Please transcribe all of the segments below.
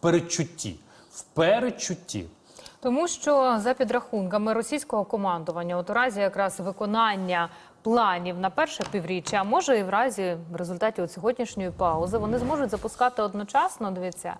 передчутті. В передчутті. Тому що за підрахунками російського командування, от у разі якраз виконання планів на перше півріччя, а може і в разі в результаті от сьогоднішньої паузи, вони зможуть запускати одночасно. Дивіться.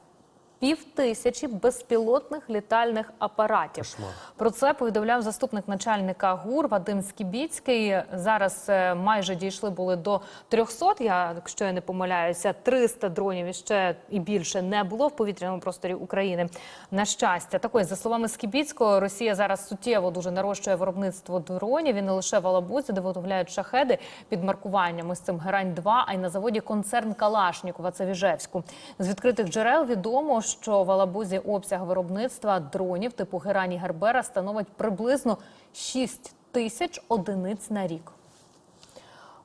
Пів тисячі безпілотних літальних апаратів. Кошмар. Про це повідомляв заступник начальника ГУР Вадим Скібіцький. Зараз е, майже дійшли були до 300, Я, якщо я не помиляюся, 300 дронів і ще і більше не було в повітряному просторі України. На щастя, також за словами Скібіцького, Росія зараз суттєво дуже нарощує виробництво дронів. І не лише в Алабузі, де виготовляють шахеди під маркуванням із цим Герань 2 а й на заводі концерн Калашнікова. Це в Іжевську. З відкритих джерел відомо, що в Алабузі обсяг виробництва дронів типу Герані Гербера становить приблизно 6 тисяч одиниць на рік.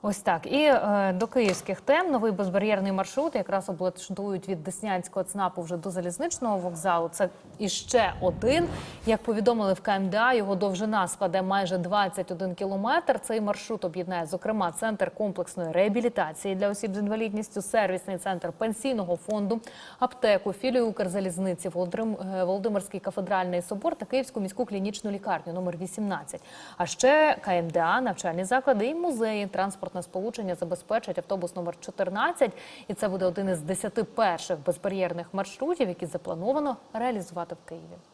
Ось так. І е, до київських тем новий безбар'єрний маршрут якраз облаштують від Деснянського ЦНАПу вже до залізничного вокзалу. Це іще один. Як повідомили в КМДА, його довжина складе майже 21 кілометр. Цей маршрут об'єднає, зокрема, центр комплексної реабілітації для осіб з інвалідністю, сервісний центр пенсійного фонду, аптеку, філію Укрзалізниці, е, Володимирський кафедральний собор та Київську міську клінічну лікарню номер 18. А ще КМДА, навчальні заклади і музеї, транспортне сполучення забезпечить автобус номер 14. І це буде один із 10 перших безбар'єрних маршрутів, які заплановано реалізувати в Києві.